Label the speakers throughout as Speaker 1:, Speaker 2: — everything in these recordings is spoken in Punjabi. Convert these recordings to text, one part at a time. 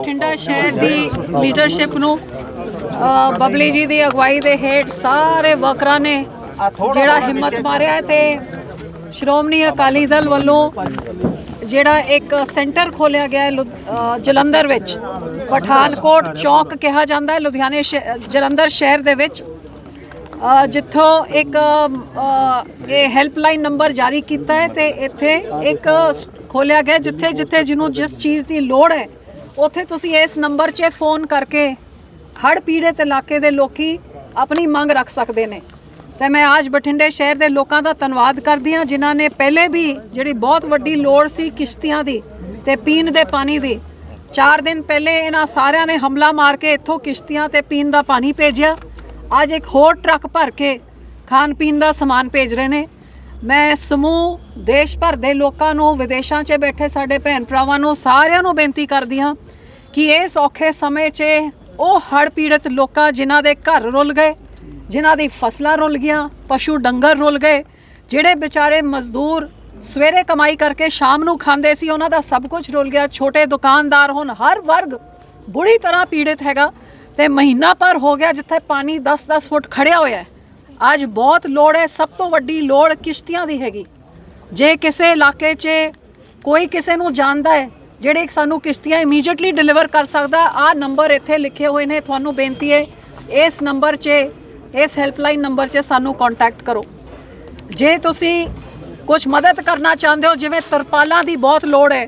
Speaker 1: ਬਠਿੰਡਾ ਸ਼ਹਿਰ ਦੀ ਲੀਡਰਸ਼ਿਪ ਨੂੰ ਬਬਲੀ ਜੀ ਦੀ ਅਗਵਾਈ ਦੇ ਹੇਠ ਸਾਰੇ ਵਰਕਰਾਂ ਨੇ ਜਿਹੜਾ ਹਿੰਮਤ ਮਾਰਿਆ ਹੈ ਤੇ ਸ਼੍ਰੋਮਣੀ ਅਕਾਲੀ ਦਲ ਵੱਲੋਂ ਜਿਹੜਾ ਇੱਕ ਸੈਂਟਰ ਖੋਲਿਆ ਗਿਆ ਹੈ ਲੁ- ਜਲੰਧਰ ਵਿੱਚ, ਪਠਾਨਕੋਟ ਚੌਕ ਕਿਹਾ ਜਾਂਦਾ ਹੈ, ਲੁਧਿਆਣੇ ਸ਼ਹਿ- ਜਲੰਧਰ ਸ਼ਹਿਰ ਦੇ ਵਿੱਚ ਜਿੱਥੋਂ ਇੱਕ ਇਹ ਹੈਲਪਲਾਈਨ ਨੰਬਰ ਜਾਰੀ ਕੀਤਾ ਹੈ ਤੇ ਇੱਥੇ ਇੱਕ ਖੋਲਿਆ ਗਿਆ ਜਿੱਥੇ ਜਿੱਥੇ ਜਿਹਨੂੰ ਜਿਸ ਚੀਜ਼ ਦੀ ਲੋੜ ਹੈ ਉੱਥੇ ਤੁਸੀਂ ਇਸ ਨੰਬਰ 'ਚ ਫੋਨ ਕਰਕੇ ਹੜ੍ਹ ਪੀੜਤ ਇਲਾਕੇ ਦੇ ਲੋਕੀ ਆਪਣੀ ਮੰਗ ਰੱਖ ਸਕਦੇ ਨੇ। ਤੇ ਮੈਂ ਅੱਜ ਬਠਿੰਡੇ ਸ਼ਹਿਰ ਦੇ ਲੋਕਾਂ ਦਾ ਧੰਨਵਾਦ ਕਰਦੀ ਹਾਂ, ਜਿਨ੍ਹਾਂ ਨੇ ਪਹਿਲੇ ਵੀ ਜਿਹੜੀ ਬਹੁਤ ਵੱਡੀ ਲੋੜ ਸੀ ਕਿਸ਼ਤੀਆਂ ਦੀ ਤੇ ਪੀਣ ਦੇ ਪਾਣੀ ਦੀ 4 ਦਿਨ ਪਹਿਲੇ ਇਹਨਾਂ ਸਾਰਿਆਂ ਨੇ ਹਮਲਾ ਮਾਰ ਕੇ ਇੱਥੋਂ ਕਿਸ਼ਤੀਆਂ ਤੇ ਪੀਣ ਦਾ ਪਾਣੀ ਭੇਜਿਆ। ਅੱਜ ਇੱਕ ਹੋਰ ਟਰੱਕ ਭਰ ਕੇ ਖਾਣ ਪੀਣ ਦਾ ਸਮਾਨ ਭੇਜ ਰਹੇ ਨੇ। ਮੈਂ ਸਮੂਹ, ਦੇਸ਼ ਭਰ ਦੇ ਲੋਕਾਂ ਨੂੰ, ਵਿਦੇਸ਼ਾਂ 'ਚ ਬੈਠੇ ਸਾਡੇ ਭੈਣ ਭਰਾਵਾਂ ਨੂੰ ਸਾਰਿਆਂ ਨੂੰ ਬੇਨਤੀ ਕਰਦੀ ਹਾਂ ਕਿ ਇਸ ਔਖੇ ਸਮੇਂ 'ਚ ਉਹ ਹੜ੍ਹ ਪੀੜਤ ਲੋਕਾਂ ਜਿਨ੍ਹਾਂ ਦੇ ਘਰ ਰੁਲ ਗਏ, ਜਿਨ੍ਹਾਂ ਦੀ ਫਸਲਾਂ ਰੁਲ ਗਈਆਂ, ਪਸ਼ੂ ਡੰਗਰ ਰੁਲ ਗਏ, ਜਿਹੜੇ ਵਿਚਾਰੇ ਮਜ਼ਦੂਰ ਸਵੇਰੇ ਕਮਾਈ ਕਰਕੇ ਸ਼ਾਮ ਨੂੰ ਖਾਂਦੇ ਸੀ, ਉਹਨਾਂ ਦਾ ਸਭ ਕੁਝ ਰੁਲ ਗਿਆ, ਛੋਟੇ ਦੁਕਾਨਦਾਰ ਹੁਣ ਹਰ ਵਰਗ ਬੁਰੀ ਤਰ੍ਹਾਂ ਪੀੜਿਤ ਹੈਗਾ ਤੇ ਮਹੀਨਾ ਪਰ ਹੋ ਗਿਆ ਜਿੱਥੇ ਪਾਣੀ 10-10 ਫੁੱਟ ਖੜਿਆ ਹੋਇਆ ਹੈ। ਅੱਜ ਬਹੁਤ ਲੋੜ ਹੈ ਸਭ ਤੋਂ ਵੱਡੀ ਲੋੜ ਕਿਸ਼ਤੀਆਂ ਦੀ ਹੈਗੀ। ਜੇ ਕਿਸੇ ਇਲਾਕੇ 'ਚ ਕੋਈ ਕਿਸੇ ਨੂੰ ਜਾਣਦਾ ਹੈ ਜਿਹੜੇ ਸਾਨੂੰ ਕਿਸ਼ਤੀਆਂ ਇਮੀਡੀਏਟਲੀ ਡਿਲੀਵਰ ਕਰ ਸਕਦਾ ਆ ਨੰਬਰ ਇੱਥੇ ਲਿਖੇ ਹੋਏ ਨੇ ਤੁਹਾਨੂੰ ਬੇਨਤੀ ਹੈ ਇਸ ਨੰਬਰ 'ਚ ਇਸ ਹੈਲਪਲਾਈਨ ਨੰਬਰ 'ਚ ਸਾਨੂੰ ਕੰਟੈਕਟ ਕਰੋ। ਜੇ ਤੁਸੀਂ ਕੁਝ ਮਦਦ ਕਰਨਾ ਚਾਹੁੰਦੇ ਹੋ ਜਿਵੇਂ ਤਰਪਾਲਾਂ ਦੀ ਬਹੁਤ ਲੋੜ ਹੈ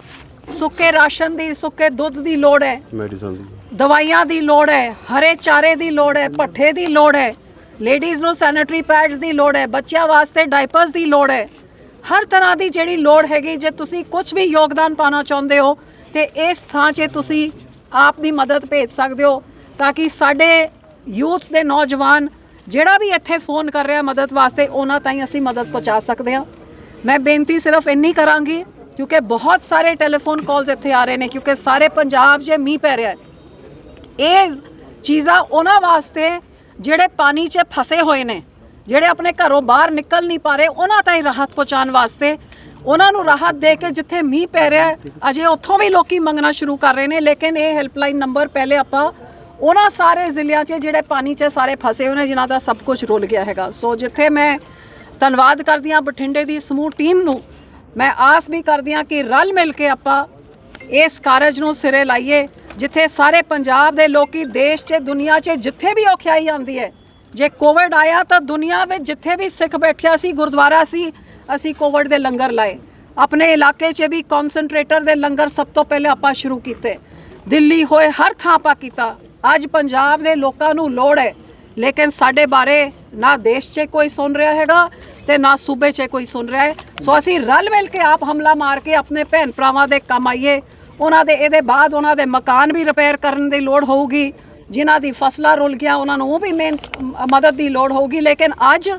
Speaker 1: ਸੁੱਕੇ ਰਾਸ਼ਨ ਦੀ ਸੁੱਕੇ ਦੁੱਧ ਦੀ ਲੋੜ ਹੈ
Speaker 2: ਮੈਡੀਸਨ ਦੀ।
Speaker 1: ਦਵਾਈਆਂ ਦੀ ਲੋੜ ਹੈ ਹਰੇ ਚਾਰੇ ਦੀ ਲੋੜ ਹੈ ਪੱਠੇ ਦੀ ਲੋੜ ਹੈ ਲੇਡੀਜ਼ ਨੂੰ ਸੈਨੀਟਰੀ ਪੈਡਸ ਦੀ ਲੋੜ ਹੈ, ਬੱਚਿਆਂ ਵਾਸਤੇ ਡਾਈਪਰਸ ਦੀ ਲੋੜ ਹੈ। ਹਰ ਤਰ੍ਹਾਂ ਦੀ ਜਿਹੜੀ ਲੋੜ ਹੈਗੀ, ਜੇ ਤੁਸੀਂ ਕੁਝ ਵੀ ਯੋਗਦਾਨ ਪਾਣਾ ਚਾਹੁੰਦੇ ਹੋ, ਤੇ ਇਸ ਥਾਂ 'ਚ ਤੁਸੀਂ ਆਪ ਦੀ ਮਦਦ ਭੇਜ ਸਕਦੇ ਹੋ, ਤਾਂ ਕਿ ਸਾਡੇ ਯੂਥ ਦੇ ਨੌਜਵਾਨ ਜਿਹੜਾ ਵੀ ਇੱਥੇ ਫੋਨ ਕਰ ਰਿਹਾ ਮਦਦ ਵਾਸਤੇ, ਉਹਨਾਂ ਤਾਈਂ ਅਸੀਂ ਮਦਦ ਪਹੁੰਚਾ ਸਕਦੇ ਹਾਂ। ਮੈਂ ਬੇਨਤੀ ਸਿਰਫ ਇੰਨੀ ਕਰਾਂਗੀ, ਕਿਉਂਕਿ ਬਹੁਤ ਸਾਰੇ ਟੈਲੀਫੋਨ ਕਾਲਸ ਇੱਥੇ ਆ ਰਹੇ ਨੇ, ਕਿਉਂਕਿ ਸਾਰੇ ਪੰਜਾਬ 'ਚ ਮੀਂਹ ਪੈ ਰਿਹਾ ਹੈ। ਇਹ ਚੀਜ਼ਾਂ ਉਹਨਾਂ ਵਾਸਤੇ ਜਿਹੜੇ ਪਾਣੀ 'ਚ ਫਸੇ ਹੋਏ ਨੇ, ਜਿਹੜੇ ਆਪਣੇ ਘਰੋਂ ਬਾਹਰ ਨਿਕਲ ਨਹੀਂ ਪਾ ਰਹੇ, ਉਹਨਾਂ ਤਾਈਂ ਰਾਹਤ ਪਹੁੰਚਾਉਣ ਵਾਸਤੇ ਉਹਨਾਂ ਨੂੰ ਰਾਹਤ ਦੇ ਕੇ ਜਿੱਥੇ ਮੀਂਹ ਪੈ ਰਿਹਾ ਅਜੇ ਉੱਥੋਂ ਵੀ ਲੋਕੀ ਮੰਗਣਾ ਸ਼ੁਰੂ ਕਰ ਰਹੇ ਨੇ, ਲੇਕਿਨ ਇਹ ਹੈਲਪਲਾਈਨ ਨੰਬਰ ਪਹਿਲੇ ਆਪਾਂ ਉਹਨਾਂ ਸਾਰੇ ਜ਼ਿਲ੍ਹਿਆਂ 'ਚ ਜਿਹੜੇ ਪਾਣੀ 'ਚ ਸਾਰੇ ਫਸੇ ਹੋਏ ਨੇ, ਜਿਨ੍ਹਾਂ ਦਾ ਸਭ ਕੁਝ ਰੁਲ ਗਿਆ ਹੈਗਾ। ਸੋ ਜਿੱਥੇ ਮੈਂ ਧੰਨਵਾਦ ਕਰਦੀ ਹਾਂ ਬਠਿੰਡੇ ਦੀ ਸਮੂਹ ਟੀਮ ਨੂੰ, ਮੈਂ ਆਸ ਵੀ ਕਰਦੀ ਹਾਂ ਕਿ ਰਲ ਮਿਲ ਕੇ ਆਪਾਂ ਇਸ ਕਾਰਜ ਨੂੰ ਸਿਰੇ ਲਾਈਏ ਜਿੱਥੇ ਸਾਰੇ ਪੰਜਾਬ ਦੇ ਲੋਕੀ ਦੇਸ਼ 'ਚ, ਦੁਨੀਆ 'ਚ ਜਿੱਥੇ ਵੀ ਔਖਿਆਈ ਆਉਂਦੀ ਹੈ। ਜੇ ਕੋਵਿਡ ਆਇਆ ਤਾਂ ਦੁਨੀਆ ਵਿੱਚ ਜਿੱਥੇ ਵੀ ਸਿੱਖ ਬੈਠਿਆ ਸੀ, ਗੁਰਦੁਆਰਾ ਸੀ, ਅਸੀਂ ਕੋਵਿਡ ਦੇ ਲੰਗਰ ਲਾਏ। ਆਪਣੇ ਇਲਾਕੇ 'ਚ ਵੀ ਕਨਸੈਂਟਰੇਟਰ ਦੇ ਲੰਗਰ ਸਭ ਤੋਂ ਪਹਿਲੇ ਆਪਾਂ ਸ਼ੁਰੂ ਕੀਤੇ। ਦਿੱਲੀ ਹੋਏ ਹਰ ਥਾਂ ਆਪਾਂ ਕੀਤਾ। ਅੱਜ ਪੰਜਾਬ ਦੇ ਲੋਕਾਂ ਨੂੰ ਲੋੜ ਹੈ। ਲੇਕਿਨ ਸਾਡੇ ਬਾਰੇ ਨਾ ਦੇਸ਼ 'ਚ ਕੋਈ ਸੁਣ ਰਿਹਾ ਹੈਗਾ ਤੇ ਨਾ ਸੂਬੇ 'ਚ ਕੋਈ ਸੁਣ ਰਿਹਾ ਹੈ। ਸੋ ਅਸੀਂ ਰਲ ਮਿਲ ਕੇ ਆਪ ਹਮਲਾ ਮਾਰ ਕੇ ਆਪਣੇ ਭੈਣ ਭਰਾਵਾਂ ਦੇ ਕੰਮ ਆਈਏ। ਉਹਨਾਂ ਦੇ ਇਹਦੇ ਬਾਅਦ ਉਹਨਾਂ ਦੇ ਮਕਾਨ ਵੀ ਰਿਪੇਅਰ ਕਰਨ ਦੀ ਲੋੜ ਹੋਊਗੀ। ਜਿਨ੍ਹਾਂ ਦੀ ਫਸਲਾਂ ਰੁਲ ਗਿਆ ਉਹਨਾਂ ਨੂੰ ਉਹ ਵੀ ਮੇਨ ਮਦਦ ਦੀ ਲੋੜ ਹੋਊਗੀ। ਲੇਕਿਨ ਅੱਜ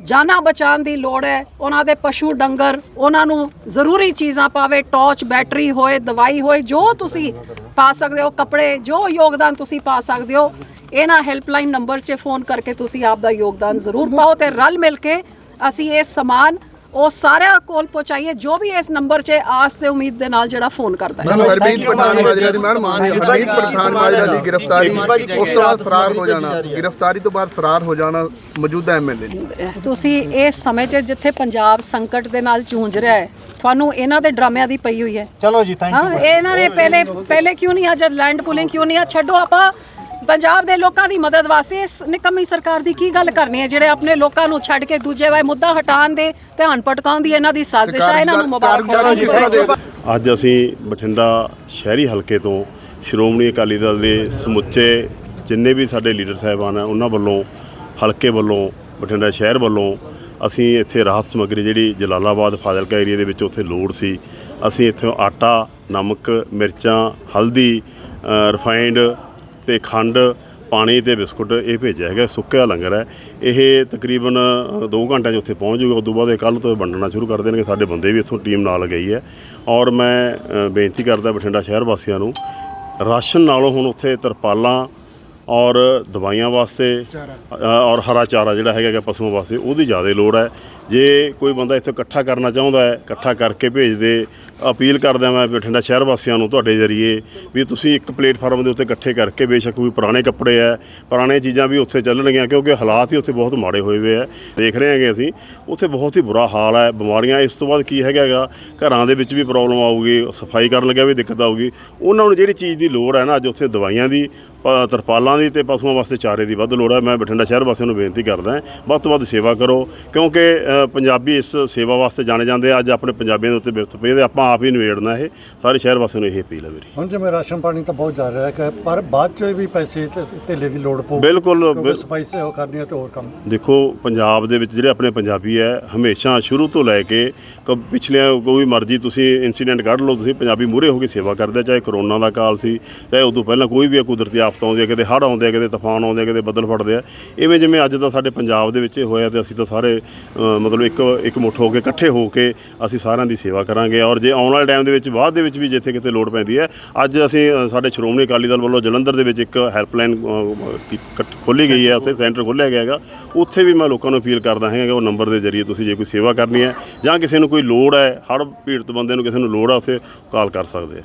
Speaker 1: ਜਾਨਾਂ ਬਚਾਉਣ ਦੀ ਲੋੜ ਹੈ। ਉਹਨਾਂ ਦੇ ਪਸ਼ੂ ਡੰਗਰ, ਉਹਨਾਂ ਨੂੰ ਜ਼ਰੂਰੀ ਚੀਜ਼ਾਂ ਪਾਵੇ ਟਾਰਚ ਬੈਟਰੀ ਹੋਏ, ਦਵਾਈ ਹੋਏ, ਜੋ ਤੁਸੀਂ ਪਾ ਸਕਦੇ ਹੋ, ਕੱਪੜੇ, ਜੋ ਯੋਗਦਾਨ ਤੁਸੀਂ ਪਾ ਸਕਦੇ ਹੋ, ਇਹਨਾਂ ਹੈਲਪਲਾਈਨ ਨੰਬਰ 'ਚ ਫੋਨ ਕਰਕੇ ਤੁਸੀਂ ਆਪ ਦਾ ਯੋਗਦਾਨ ਜ਼ਰੂਰ ਪਾਓ ਤੇ ਰਲ ਮਿਲ ਕੇ ਅਸੀਂ ਇਹ ਸਮਾਨ ਉਹ ਸਾਰਿਆਂ ਕੋਲ ਪਹੁੰਚਾਈਏ ਜੋ ਵੀ ਇਸ ਨੰਬਰ 'ਚ ਆਸ ਤੇ ਉਮੀਦ ਦੇ ਨਾਲ ਜਿਹੜਾ ਫੋਨ ਕਰਦਾ ਹੈ।
Speaker 3: ਹਰਮੀਤ ਪਠਾਨ ਮਾਜਰਾ ਦੀ ਮੈਡਮ ਹਰਮੀਤ ਪਠਾਨ ਮਾਜਰਾ ਦੀ ਗ੍ਰਿਫਤਾਰੀ ਉਸ ਤੋਂ ਬਾਅਦ ਫਰਾਰ ਹੋ ਜਾਣਾ। ਗ੍ਰਿਫਤਾਰੀ ਤੋਂ ਬਾਅਦ ਫਰਾਰ ਹੋ ਜਾਣਾ ਮੌਜੂਦਾ ਐਮਐਲਏ
Speaker 1: ਤੁਸੀਂ ਇਸ ਸਮੇਂ 'ਚ ਜਿੱਥੇ ਪੰਜਾਬ ਸੰਕਟ ਦੇ ਨਾਲ ਜੂਝ ਰਿਹਾ ਹੈ ਤੁਹਾਨੂੰ ਇਹਨਾਂ ਦੇ ਡਰਾਮਿਆਂ ਦੀ ਪਈ ਹੋਈ ਹੈ।
Speaker 4: ਚਲੋ ਜੀ ਥੈਂਕ
Speaker 1: ਹਾਂ ਇਹਨਾਂ ਨੇ ਪਹਿਲੇ ਪਹਿਲੇ ਕਿਉਂ ਨਹੀਂ ਆ? ਜਦ ਲੈਂਡ ਪੁਲਿੰਗ ਕਿਉਂ ਨਹੀਂ ਆ? ਛੱਡੋ ਆਪਾਂ। ਪੰਜਾਬ ਦੇ ਲੋਕਾਂ ਦੀ ਮਦਦ ਵਾਸਤੇ ਇਸ ਨਿਕੰਮੀ ਸਰਕਾਰ ਦੀ ਕੀ ਗੱਲ ਕਰਨੀ ਹੈ? ਜਿਹੜੇ ਆਪਣੇ ਲੋਕਾਂ ਨੂੰ ਛੱਡ ਕੇ ਦੂਜੇ ਵਾਏ ਮੁੱਦਾ ਹਟਾਉਣ ਦੇ ਧਿਆਨ ਭਟਕਾਉਣ ਦੀ ਇਹਨਾਂ ਦੀ ਸਾਜ਼ਿਸ਼ ਹੈ ਇਹਨਾਂ ਨੂੰ ਮੁਬਾਰਕ
Speaker 2: ਅੱਜ ਅਸੀਂ ਬਠਿੰਡਾ ਸ਼ਹਿਰੀ ਹਲਕੇ ਤੋਂ ਸ਼੍ਰੋਮਣੀ ਅਕਾਲੀ ਦਲ ਦੇ ਸਮੁੱਚੇ ਜਿੰਨੇ ਵੀ ਸਾਡੇ ਲੀਡਰ ਸਾਹਿਬਾਨ ਆ ਉਹਨਾਂ ਵੱਲੋਂ ਹਲਕੇ ਵੱਲੋਂ ਬਠਿੰਡਾ ਸ਼ਹਿਰ ਵੱਲੋਂ ਅਸੀਂ ਇੱਥੇ ਰਾਹਤ ਸਮੱਗਰੀ ਜਿਹੜੀ ਜਲਾਲਾਬਾਦ ਫਾਜ਼ਿਲਕਾ ਏਰੀਆ ਦੇ ਵਿੱਚ ਉੱਥੇ ਲੋੜ ਸੀ। ਅਸੀਂ ਇੱਥੋਂ ਆਟਾ ਨਮਕ ਮਿਰਚਾਂ ਹਲਦੀ ਅ, ਰਿਫਾਈਨਡ ਤੇ ਖੰਡ, ਪਾਣੀ ਤੇ ਬਿਸਕੁਟ ਇਹ ਭੇਜਿਆ ਹੈਗਾ ਸੁੱਕਿਆ ਲੰਗਰ ਹੈ। ਇਹ ਤਕਰੀਬਨ 2 ਘੰਟਿਆਂ 'ਚ ਉੱਥੇ ਪਹੁੰਚ ਜੂਗਾ ਉਸ ਤੋਂ ਬਾਅਦ ਇਹ ਕੱਲ੍ਹ ਤੋਂ ਵੰਡਣਾ ਸ਼ੁਰੂ ਕਰ ਦੇਣਗੇ। ਸਾਡੇ ਬੰਦੇ ਵੀ ਇੱਥੋਂ ਟੀਮ ਨਾਲ ਗਈ ਹੈ। ਔਰ ਮੈਂ ਬੇਨਤੀ ਕਰਦਾ ਬਠਿੰਡਾ ਸ਼ਹਿਰ ਵਾਸੀਆਂ ਨੂੰ, ਰਾਸ਼ਨ ਨਾਲੋਂ ਹੁਣ ਉੱਥੇ ਤਰਪਾਲਾਂ ਔਰ ਦਵਾਈਆਂ ਵਾਸਤੇ ਔਰ ਹਰਾ ਚਾਰਾ ਜਿਹੜਾ ਹੈਗਾ ਪਸ਼ੂਆਂ ਵਾਸਤੇ, ਉਹਦੀ ਜ਼ਿਆਦਾ ਲੋੜ ਹੈ। ਜੇ ਕੋਈ ਬੰਦਾ ਇੱਥੇ ਇਕੱਠਾ ਕਰਨਾ ਚਾਹੁੰਦਾ ਹੈ, ਇਕੱਠਾ ਕਰਕੇ ਭੇਜ ਦੇ ਅਪੀਲ ਕਰਦਾ ਮੈਂ ਬਠਿੰਡਾ ਸ਼ਹਿਰ ਵਾਸੀਆਂ ਨੂੰ ਤੁਹਾਡੇ ਜ਼ਰੀਏ ਵੀ ਤੁਸੀਂ ਇੱਕ ਪਲੇਟਫਾਰਮ ਦੇ ਉੱਤੇ ਇਕੱਠੇ ਕਰਕੇ ਬੇਸ਼ੱਕ ਕੋਈ ਪੁਰਾਣੇ ਕੱਪੜੇ ਆ ਪੁਰਾਣੇ ਚੀਜ਼ਾਂ ਵੀ ਉੱਥੇ ਚੱਲਣਗੀਆਂ ਕਿਉਂਕਿ ਹਾਲਾਤ ਹੀ ਉੱਥੇ ਬਹੁਤ ਮਾੜੇ ਹੋਏ ਹੋਏ ਆ ਦੇਖ ਰਹੇ ਹਾਂਗੇ ਅਸੀਂ, ਉੱਥੇ ਬਹੁਤ ਹੀ ਬੁਰਾ ਹਾਲ ਹੈ, ਬਿਮਾਰੀਆਂ, ਇਸ ਤੋਂ ਬਾਅਦ ਕੀ ਹੈਗਾ ਘਰਾਂ ਦੇ ਵਿੱਚ ਵੀ ਪ੍ਰੋਬਲਮ ਆਊਗੀ, ਸਫ਼ਾਈ ਕਰਨ ਲੱਗਿਆ ਵੀ ਦਿੱਕਤ ਆਊਗੀ। ਉਹਨਾਂ ਨੂੰ ਜਿਹੜੀ ਚੀਜ਼ ਦੀ ਲੋੜ ਹੈ ਨਾ, ਅੱਜ ਉੱਥੇ ਦਵਾਈਆਂ ਦੀ, ਪ- ਤਰਪਾਲਾਂ ਦੀ ਤੇ ਪਸ਼ੂਆਂ ਵਾਸਤੇ ਚਾਰੇ ਦੀ ਵੱਧ ਲੋੜ ਹੈ। ਮੈਂ ਬਠਿੰਡਾ ਸ਼ਹਿਰ ਵਾਸੀਆਂ ਨੂੰ ਬੇਨਤੀ ਕਰਦਾ ਵੱਧ ਤੋਂ ਵੱਧ ਸੇਵਾ ਕਰੋ ਕਿਉਂਕਿ ਪੰਜਾਬੀ ਇਸ ਸੇਵਾ ਵਾਸਤੇ ਜਾਣੇ ਜਾਂਦੇ ਆ। ਅੱਜ ਆਪਣੇ ਪੰਜਾਬੀਆਂ ਦੇ ਉੱਤੇ ਬਿਪਤ ਪਏ ਹੈ ਆਪਾਂ ਆਪ ਹੀ ਨਿਬੇੜਨਾ ਇਹ ਸਾਰੇ ਸ਼ਹਿਰ ਵਾਸੀਆਂ ਨੂੰ ਇਹ ਅਪੀਲ ਹੈ ਮੇਰੀ।
Speaker 4: ਹੁਣ ਜਿਵੇਂ ਰਾਸ਼ਨ ਪਾਣੀ ਤਾਂ ਬਹੁਤ ਜਾ ਰਿਹਾ ਹੈ ਕਿ ਪਰ ਬਾਅਦ ਚ ਵੀ ਪੈਸੇ ਤੇ ਧੇਲੇ ਦੀ ਲੋੜ ਪਊ
Speaker 2: ਬਿਲਕੁਲ ਬਿਲ-
Speaker 4: ਸਫ਼ਾਈ ਸੇ ਉਹ ਕਰਨੀ ਹੈ ਤੇ ਹੋਰ ਕੰਮ।
Speaker 2: ਦੇਖੋ ਪੰਜਾਬ ਦੇ ਵਿੱਚ ਜਿਹੜੇ ਆਪਣੇ ਪੰਜਾਬੀ ਹੈ ਹਮੇਸ਼ਾ ਸ਼ੁਰੂ ਤੋਂ ਲੈ ਕੇ ਕ- ਪਿਛਲੀਆਂ ਕੋਈ ਮਰਜ਼ੀ ਤੁਸੀਂ ਇਨਸੀਡੈਂਟ ਕੱਢ ਲਓ ਤੁਸੀਂ ਪੰਜਾਬੀ ਮੂਹਰੇ ਹੋ ਕੇ ਸੇਵਾ ਕਰਦੇ ਆ, ਚਾਹੇ ਕਰੋਨਾ ਦਾ ਕਾਲ ਸੀ ਚਾਹੇ ਉਦੋਂ ਪਹਿਲਾਂ ਕੋਈ ਵੀ ਆ ਕੁਦਰਤੀ ਆਫਤ ਆਉਂਦੀ ਹੈ ਕਿਤੇ ਹੜ੍ਹ ਆਉਂਦੇ ਆ ਕਿਤੇ ਤੂਫਾਨ ਆਉਂਦੇ ਆ ਕਿਤੇ ਬੱਦਲ ਫੜਦੇ ਆ ਇਵੇਂ ਜਿਵੇਂ ਅੱਜ ਦਾ ਸਾਡੇ ਪੰਜਾਬ ਦੇ ਵਿੱਚ ਇਹ ਹੋਇਆ ਤੇ ਅਸੀਂ ਤਾਂ ਸਾਰੇ ਅ, ਮਤਲਬ ਇੱਕ ਇੱਕ ਮੁੱਠ ਹੋ ਕੇ ਇਕੱਠੇ ਹੋ ਕੇ ਅਸੀਂ ਸਾਰਿਆਂ ਦੀ ਸੇਵਾ ਕਰਾਂਗੇ ਔਰ ਜੇ ਆਉਣ ਵਾਲੇ ਟਾਈਮ ਦੇ ਵਿੱਚ, ਬਾਅਦ ਦੇ ਵਿੱਚ ਵੀ ਜਿੱਥੇ ਕਿਤੇ ਲੋੜ ਪੈਂਦੀ ਹੈ। ਅੱਜ ਅਸੀਂ ਸਾਡੇ ਸ਼੍ਰੋਮਣੀ ਅਕਾਲੀ ਦਲ ਵੱਲੋਂ ਜਲੰਧਰ ਦੇ ਵਿੱਚ ਇੱਕ ਹੈਲਪਲਾਈਨ ਖੋਲੀ ਗਈ ਹੈ, ਉੱਥੇ ਸੈਂਟਰ ਖੋਲ੍ਹਿਆ ਗਿਆ ਹੈਗਾ। ਉੱਥੇ ਵੀ ਮੈਂ ਲੋਕਾਂ ਨੂੰ ਅਪੀਲ ਕਰਦਾ ਹਾਂ ਕਿ ਉਹ ਨੰਬਰ ਦੇ ਜ਼ਰੀਏ ਤੁਸੀਂ ਜੇ ਕੋਈ ਸੇਵਾ ਕਰਨੀ ਹੈ ਜਾਂ ਕਿਸੇ ਨੂੰ ਕੋਈ ਲੋੜ ਹੈ, ਹੜ੍ਹ ਪੀੜਤ ਬੰਦੇ ਨੂੰ ਕਿਸੇ ਨੂੰ ਲੋੜ ਹੈ, ਉੱਥੇ ਕਾਲ ਕਰ ਸਕਦੇ ਆ